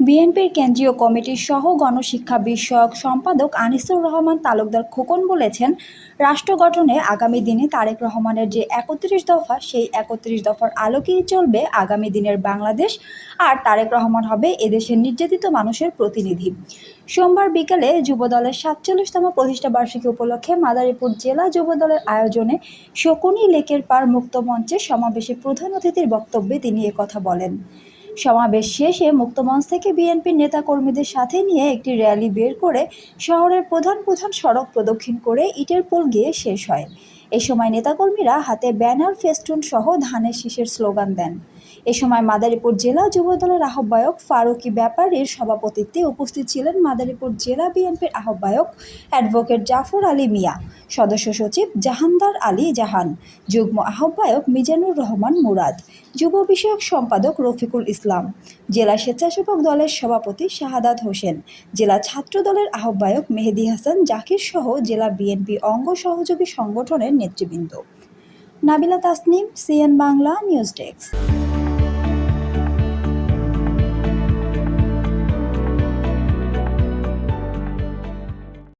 বিএনপির কেন্দ্রীয় কমিটির সহ গণশিক্ষা বিষয়ক সম্পাদক আনিসুর রহমান তালুকদার খোকন বলেছেন, রাষ্ট্র গঠনে আগামী দিনে তারেক রহমানের যে একত্রিশ দফা, সেই একত্রিশ দফার আলোকেই চলবে আগামী দিনের বাংলাদেশ। আর তারেক রহমান হবে এদেশের নির্যাতিত মানুষের প্রতিনিধি। সোমবার বিকেলে যুবদলের সাতচল্লিশতম প্রতিষ্ঠা বার্ষিকী উপলক্ষে মাদারীপুর জেলা যুবদলের আয়োজনে শকুনি লেকের পার মুক্ত মঞ্চে সমাবেশে প্রধান অতিথির বক্তব্যে তিনি একথা বলেন। সমাবেশ শেষে মুক্তমঞ্চ থেকে বিএনপির নেতাকর্মীদের সাথে নিয়ে একটি র্যালি বের করে শহরের প্রধান প্রধান সড়ক প্রদক্ষিণ করে ইটের পোল গিয়ে শেষ হয়। এ সময় নেতাকর্মীরা হাতে ব্যানার, ফেস্টুন সহ ধানের শীষের স্লোগান দেন। এ সময় মাদারীপুর জেলা যুবদলের আহ্বায়ক ফারুকি ব্যাপারীর সভাপতিত্বে উপস্থিত ছিলেন মাদারীপুর জেলা বিএনপির আহ্বায়ক অ্যাডভোকেট জাফর আলী মিয়া, সদস্য সচিব জাহানদার আলী জাহান, যুগ্ম আহ্বায়ক মিজানুর রহমান মুরাদ, যুব বিষয়ক সম্পাদক রফিকুল ইসলাম, জেলা স্বেচ্ছাসেবক দলের সভাপতি শাহাদাত হোসেন, জেলা ছাত্র দলের আহ্বায়ক মেহেদি হাসান জাকির সহ জেলা বিএনপি অঙ্গ সহযোগী সংগঠনের নেতৃবৃন্দ। Nabila Tasnim, CN Bangla, news desk.